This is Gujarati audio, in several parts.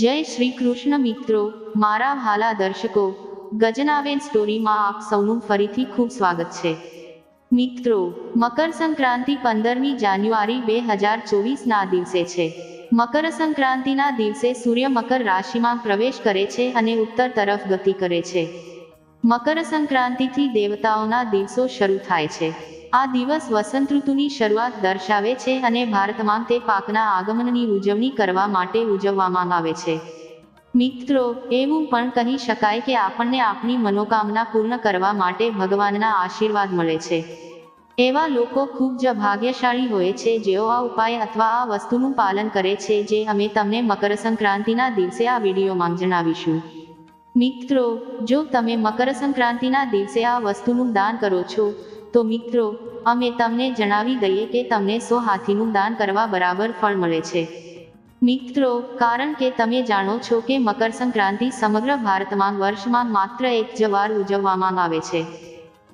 જય શ્રી કૃષ્ણ મિત્રો, મારા હાલા દર્શકો ગજનાબેન સ્ટોરીમાં આપ સૌનું ફરીથી ખૂબ સ્વાગત છે. મિત્રો મકર સંક્રાંતિ પંદરમી જાન્યુઆરી બે હજાર ચોવીસના દિવસે છે. મકર સંક્રાંતિના દિવસે સૂર્ય મકર રાશિમાં પ્રવેશ કરે છે અને ઉત્તર તરફ ગતિ કરે છે. મકર સંક્રાંતિથી દેવતાઓના દિવસો શરૂ થાય છે. આ દિવસ વસંત ઋતુની શરૂઆત દર્શાવે છે અને ભારતમાં તે પાકના આગમનની ઉજવણી કરવા માટે ઉજવવામાં આવે છે. મિત્રો, એવું પણ કહી શકાય કે આપણને આપણી મનોકામના પૂર્ણ કરવા માટે ભગવાનના આશીર્વાદ મળે છે. એવા લોકો ખૂબ જ ભાગ્યશાળી હોય છે જેઓ આ ઉપાય અથવા આ વસ્તુનું પાલન કરે છે જે અમે તમને મકર સંક્રાંતિના દિવસે આ વિડીયોમાં જણાવીશું. મિત્રો, જો તમે મકર સંક્રાંતિના દિવસે આ વસ્તુનું દાન કરો છો તો મિત્રો, અમે તમને જણાવી દઈએ કે તમને સો હાથીનું દાન કરવા બરાબર ફળ મળે છે. મિત્રો, કારણ કે તમે જાણો છો કે મકર સંક્રાંતિ સમગ્ર ભારતમાં વર્ષમાં માત્ર એક જ વાર ઉજવવામાં આવે છે.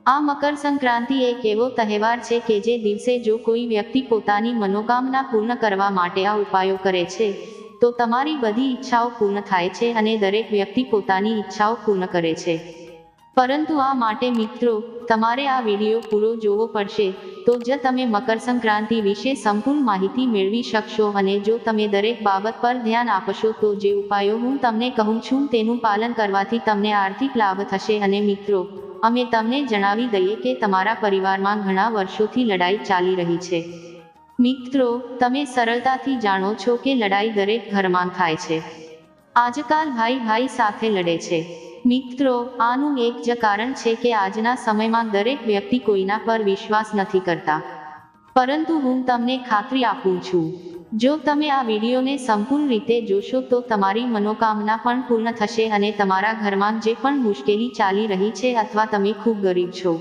આ મકર સંક્રાંતિ એક એવો તહેવાર છે કે જે દિવસે જો કોઈ વ્યક્તિ પોતાની મનોકામના પૂર્ણ કરવા માટે આ ઉપાયો કરે છે, તો તમારી બધી ઈચ્છાઓ પૂર્ણ થાય છે અને દરેક વ્યક્તિ પોતાની ઈચ્છાઓ પૂર્ણ કરે છે. પરંતુ આ માટે મિત્રો, તમારે આ વીડિયો પૂરો જોવો પડશે. તો જ તમે મકર સંક્રાંતિ વિશે સંપૂર્ણ માહિતી મેળવી શકશો અને જો તમે દરેક બાબત પર ધ્યાન આપશો તો જે ઉપાયો હું તમને કહું છું તેનું પાલન કરવાથી તમને આર્થિક લાભ થશે અને મિત્રો, અમે તમને જણાવી દઈએ કે તમારા પરિવારમાં ઘણા વર્ષોથી લડાઈ ચાલી રહી છે. મિત્રો, તમે સરળતાથી જાણો છો કે લડાઈ દરેક ઘરમાં થાય છે. આજકાલ ભાઈ ભાઈ સાથે લડે છે. મિત્રો, આનું એક જ કારણ છે કે આજના સમયમાં દરેક વ્યક્તિ કોઈના પર વિશ્વાસ નથી કરતા. પરંતુ હું તમને ખાતરી આપું છું. જો તમે આ વિડીયોને સંપૂર્ણ રીતે જોશો તો તમારી મનોકામના પણ પૂર્ણ થશે અને તમારા ઘરમાં જે પણ મુશ્કેલી ચાલી રહી છે અથવા તમે ખૂબ ગરીબ છો.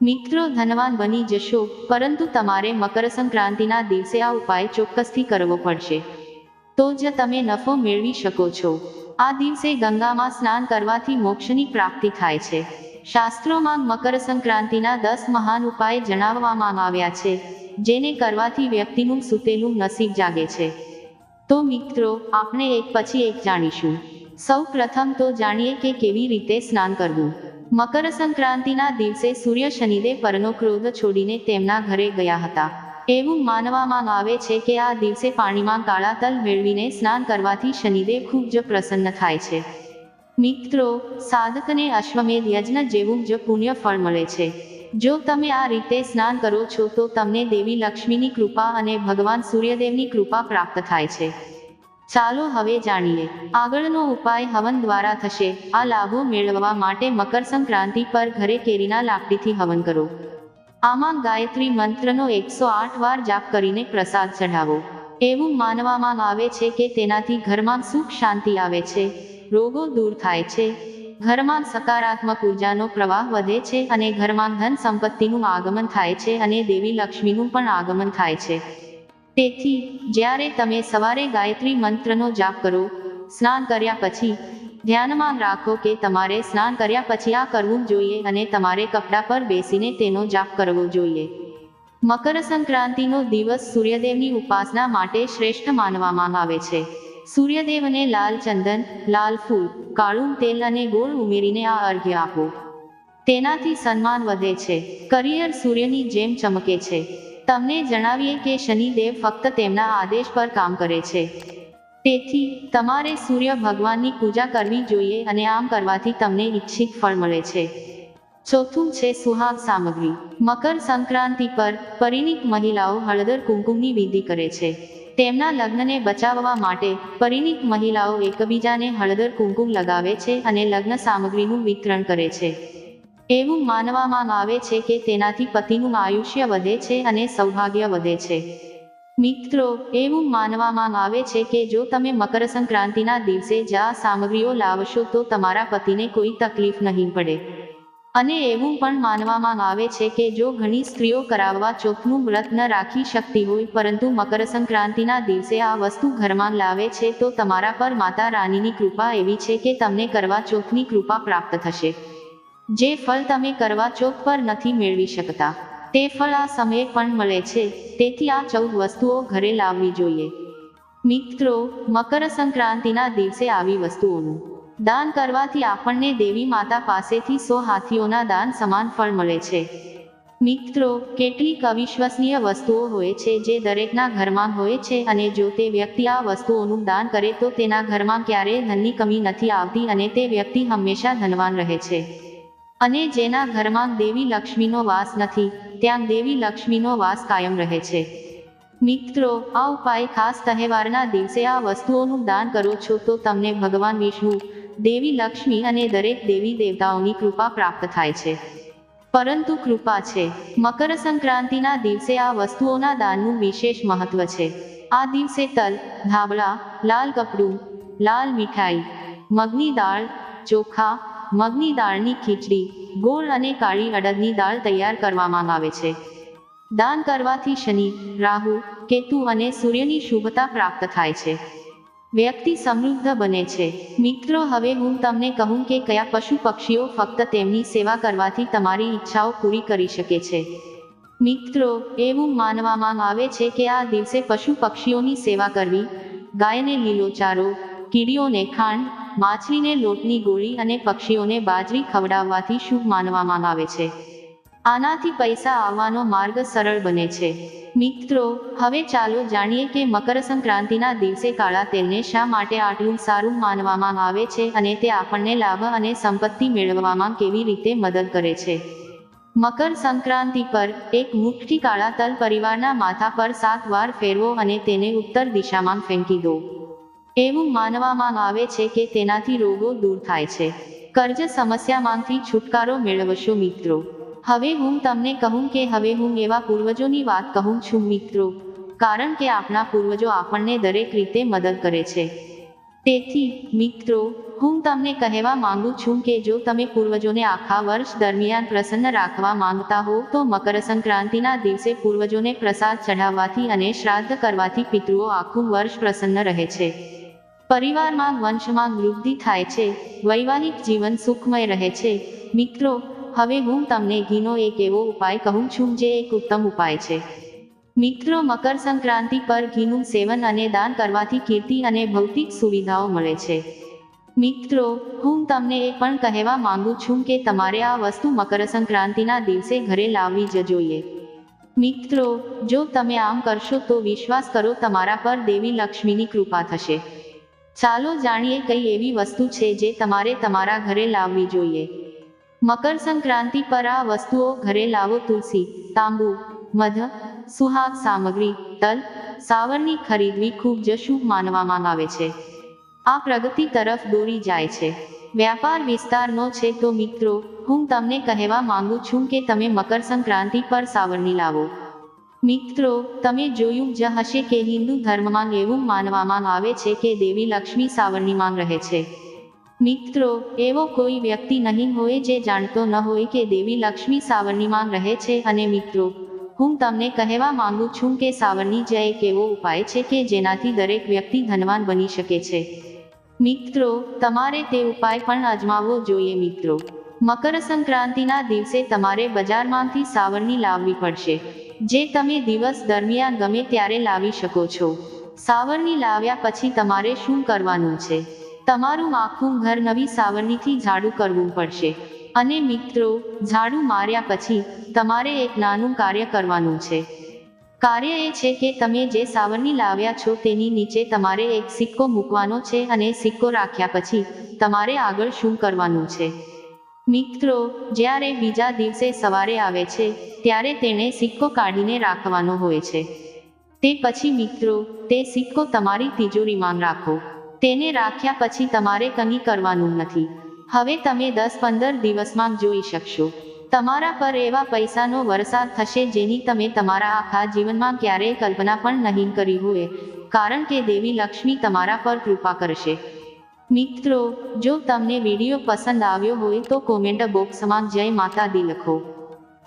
મિત્રો, ધનવાન બની જશો, પરંતુ તમારે મકર સંક્રાંતિના દિવસે આ ઉપાય ચોક્કસથી કરવો પડશે. તો જ તમે નફો મેળવી શકો છો. આ દિવસે ગંગામાં સ્નાન કરવાથી મોક્ષની પ્રાપ્તિ થાય છે. શાસ્ત્રોમાં મકર સંક્રાંતિના દસ મહાન ઉપાય જણાવવામાં આવ્યા છે, જેને કરવાથી વ્યક્તિનું સૂતેલું નસીબ જાગે છે. તો મિત્રો, આપણે એક પછી એક જાણીશું. સૌ પ્રથમ તો જાણીએ કે કેવી રીતે સ્નાન કરવું. મકર સંક્રાંતિના દિવસે સૂર્ય શનિદેવ પરનો ક્રોધ છોડીને તેમના ઘરે ગયા હતા. એવું માનવામાં આવે છે કે આ દિવસે પાણીમાં કાળા તલ મેળવીને સ્નાન કરવાથી શનિદેવ ખૂબ જ પ્રસન્ન થાય છે. મિત્રો, સાધકને અશ્વમેધ યજ્ઞ જેવું જ પુણ્ય ફળ મળે છે. જો તમે આ રીતે સ્નાન કરો છો, તો તમને દેવી લક્ષ્મીની કૃપા અને ભગવાન સૂર્યદેવની કૃપા પ્રાપ્ત થાય છે. ચાલો હવે જાણીએ, આગળનો ઉપાય હવન દ્વારા થશે. આ લાભો મેળવવા માટે મકર સંક્રાંતિ પર ઘરે કેરીના લાકડીથી હવન કરો. આમાં ગાયત્રી મંત્રનો એકસો આઠ વાર જાપ કરીને પ્રસાદ ચઢાવો. એવું માનવામાં આવે છે કે તેનાથી ઘરમાં સુખ શાંતિ આવે છે, રોગો દૂર થાય છે. ઘરમાં સકારાત્મક ઉર્જાનો પ્રવાહ વધે છે અને ઘરમાં ધન સંપત્તિનું આગમન થાય છે અને દેવી લક્ષ્મીનું પણ આગમન થાય છે. તેથી, જ્યારે તમે સવારે ગાયત્રી મંત્રનો જાપ કરો, સ્નાન કર્યા પછી ધ્યાનમાં રાખો કે તમારે સ્નાન કર્યા પછી આ કરવું જોઈએ અને તમારે કપડા પર બેસીને તેનો જાપ કરવો જોઈએ. મકર સંક્રાંતિનો દિવસ સૂર્યદેવની ઉપાસના માટે શ્રેષ્ઠ માનવામાં આવે છે. સૂર્યદેવને લાલ ચંદન, લાલ ફૂલ, કાળું તેલ અને ગોળ ઉમેરીને આ અર્ઘ્ય આપો. તેનાથી સન્માન વધે છે. કરિયર સૂર્યની જેમ ચમકે છે. તમને જણાવીએ કે શનિદેવ ફક્ત તેમના આદેશ પર કામ કરે છે. તેથી, તમારે સૂર્ય ભગવાનની પૂજા કરવી જોઈએ અને આમ કરવાથી તમને ઈચ્છિત ફળ મળે છે. ચોથું છે સુહાગ સામગ્રી. મકર સંક્રાંતિ પર પરિણીત મહિલાઓ હળદર કુંકુમની વિધિ કરે છે. તેમના લગ્નને બચાવવા માટે પરિણીત મહિલાઓ એકબીજાને હળદર કુંકુમ લગાવે છે અને લગ્ન સામગ્રીનું વિતરણ કરે છે. એવું માનવામાં આવે છે કે તેનાથી પતિનું આયુષ્ય વધે છે અને સૌભાગ્ય વધે છે. મિત્રો, એવું માનવામાં આવે છે કે જો તમે મકર સંક્રાંતિના દિવસે જ સામગ્રીઓ લાવશો તો તમારા પતિને કોઈ તકલીફ નહીં પડે. અને એવું પણ માનવામાં આવે છે કે જો ઘણી સ્ત્રીઓ કરાવવા ચોથનું વ્રત ન રાખી શકતી હોય, પરંતુ મકર સંક્રાંતિના દિવસે આ વસ્તુ ઘરમાં લાવે છે તો તમારા પર માતા રાનીની કૃપા એવી છે કે તમને કરવા ચોથની કૃપા પ્રાપ્ત થશે. જે ફળ તમે કરવા ચોથ પર નથી મેળવી શકતા. તે ફળ આ સમયે પણ મળે છે. તેથી આ ચૌદ વસ્તુઓ ઘરે લાવવી જોઈએ. મિત્રો મકર સંક્રાંતિના દિવસે આવી વસ્તુઓનું દાન કરવાથી આપણને દેવી માતા પાસેથી સો હાથીઓના દાન સમાન ફળ મળે છે. મિત્રો, કેટલીક અવિશ્વસનીય વસ્તુઓ હોય છે જે દરેકના ઘરમાં હોય છે અને જો તે વ્યક્તિ આ વસ્તુઓનું દાન કરે તો તેના ઘરમાં ક્યારેય ધનની કમી નથી આવતી અને તે વ્યક્તિ હંમેશા ધનવાન રહે છે. અને જેના ઘરમાં દેવી લક્ષ્મીનો વાસ નથી ત્યાં દેવી લક્ષ્મીનો વાસ કાયમ રહે છે. મિત્રો, આ ઉપાય ખાસ તહેવારના દિવસે આ વસ્તુઓનું દાન કરો છો તો તમને ભગવાન વિષ્ણુ, દેવી લક્ષ્મી અને દરેક દેવી દેવતાઓની કૃપા પ્રાપ્ત થાય છે. પરંતુ કૃપા છે. મકર સંક્રાંતિના દિવસે આ વસ્તુઓના દાનનું વિશેષ મહત્વ છે. આ દિવસે તલ, ધાબળા, લાલ કપડું, લાલ મીઠાઈ, મગની દાળ, ચોખા મગની દાળની ખીચડી, ગોળ અને કાળી અડદની દાળ તૈયાર કરવામાં આવે છે. દાન કરવાથી શનિ, રાહુ, કેતુ અને સૂર્યની શુભતા પ્રાપ્ત થાય છે. વ્યક્તિ સમૃદ્ધ બને છે. મિત્રો, હવે હું તમને કહું કે કયા પશુ પક્ષીઓ ફક્ત તેમની સેવા કરવાથી તમારી ઈચ્છાઓ પૂરી કરી શકે છે. મિત્રો, એવું માનવામાં આવે છે કે આ દિવસે પશુ પક્ષીઓની સેવા કરવી, ગાયને લીલો ચારો કીડીઓને ખાંડ, માછલીને લોટની ગોળી અને પક્ષીઓને બાજરી ખવડાવવાથી શુભ માનવામાં આવે છે? આનાથી પૈસા આવવાનો માર્ગ સરળ બને છે. મિત્રો, હવે ચાલો જાણીએ કે મકર સંક્રાંતિના દિવસે કાળા તેલને શા માટે આટલું સારું માનવામાં આવે છે અને તે આપણને લાભ અને સંપત્તિ મેળવવામાં કેવી રીતે મદદ કરે છે? મકર સંક્રાંતિ પર એક મુઠ્ઠી કાળા તલ પરિવારના માથા પર સાત વાર ફેરવો અને તેને ઉત્તર દિશામાં ફેંકી દો. એવું માનવામાં આવે છે કે તેનાથી રોગો દૂર થાય છે. કર્જ સમસ્યામાંથી છુટકારો મેળવશો મિત્રો. હવે હું તમને કહું કે હવે હું એવા પૂર્વજોની વાત કહું છું મિત્રો. કારણ કે આપણા પૂર્વજો આપણને દરેક રીતે મદદ કરે છે. તેથી, મિત્રો, હું તમને કહેવા માંગુ છું કે જો તમે પૂર્વજોને આખા વર્ષ દરમિયાન પ્રસન્ન રાખવા માંગતા હો, તો મકર સંક્રાંતિના દિવસે પૂર્વજોને પ્રસાદ ચઢાવવાથી અને શ્રાદ્ધ કરવાથી પિતૃઓ આખું વર્ષ પ્રસન્ન રહે છે. પરિવારમાં વંશમાં વૃદ્ધિ થાય છે, વૈવાહિક જીવન સુખમય રહે છે. મિત્રો, હવે હું તમને ઘીનો એક એવો ઉપાય કહું છું જે એક ઉત્તમ ઉપાય છે. મિત્રો, મકર સંક્રાંતિ પર ઘીનું સેવન અને દાન કરવાથી કીર્તિ અને ભૌતિક સુવિધાઓ મળે છે. મિત્રો, હું તમને એ પણ કહેવા માંગુ છું કે તમારે આ વસ્તુ મકર સંક્રાંતિના દિવસે ઘરે લાવવી જ જોઈએ. મિત્રો, જો તમે આમ કરશો તો વિશ્વાસ કરો તમારા પર દેવી લક્ષ્મીની કૃપા થશે. ચાલો જાણીએ કઈ એવી વસ્તુ છે જે તમારે તમારા ઘરે લાવવી જોઈએ. મકર સંક્રાંતિ પર આ વસ્તુઓ ઘરે લાવો તુલસી, તાંબુ, મધ, સુહાગ સામગ્રી, તલ સાવરની ખરીદવી ખૂબ જ શુભ માનવામાં આવે છે. આ પ્રગતિ તરફ દોરી જાય છે. વ્યાપાર વિસ્તારનો છે તો મિત્રો, હું તમને કહેવા માંગુ છું કે તમે મકર સંક્રાંતિ પર સાવરણી લાવો. મિત્રો, તમે જોયું જ હશે કે હિન્દુ ધર્મમાં એવું માનવામાં આવે છે કે દેવી લક્ષ્મી સાવરણીમાં રહે છે. મિત્રો, એવો કોઈ વ્યક્તિ નહીં હોય જે જાણતો ન હોય કે દેવી લક્ષ્મી સાવરણીમાં રહે છે. અને મિત્રો, હું તમને કહેવા માંગુ છું કે સાવરણી જ એક એવો ઉપાય છે કે જેનાથી દરેક વ્યક્તિ ધનવાન બની શકે છે. મિત્રો, તમારે તે ઉપાય પણ અજમાવવો જોઈએ મિત્રો. મકર સંક્રાંતિના દિવસે તમારે બજારમાંથી સાવરણી લાવવી પડશે. જે તમે દિવસ દરમિયાન ગમે ત્યારે લાવી શકો છો. સાવરણી લાવ્યા પછી તમારે શું કરવાનું છે? તમારું આખું ઘર નવી સાવરણીથી ઝાડુ કરવું પડશે. અને મિત્રો, ઝાડુ માર્યા પછી તમારે એક નાનું કાર્ય કરવાનું છે. કાર્ય એ છે કે તમે જે સાવરણી લાવ્યા છો તેની નીચે તમારે એક સિક્કો મૂકવાનો છે અને સિક્કો રાખ્યા પછી તમારે આગળ શું કરવાનું છે? મિત્રો, જ્યારે બીજા દિવસે સવારે આવે છે ત્યારે તેણે સિક્કો કાઢીને રાખવાનો હોય છે. તે પછી મિત્રો, તે સિક્કો તમારી તિજોરીમાં રાખો. તેને રાખ્યા પછી તમારે કંઈ કરવાનું નથી. હવે તમે દસ પંદર દિવસમાં જોઈ શકશો. તમારા પર એવા પૈસાનો વરસાદ થશે જેની તમે તમારા આખા જીવનમાં ક્યારેય કલ્પના પણ નહીં કરી હોય, કારણ કે દેવી લક્ષ્મી તમારા પર કૃપા કરશે. મિત્રો, જો તમને વીડિયો પસંદ આવ્યો હોય તો કોમેન્ટ બોક્સમાં જય માતા દી લખો.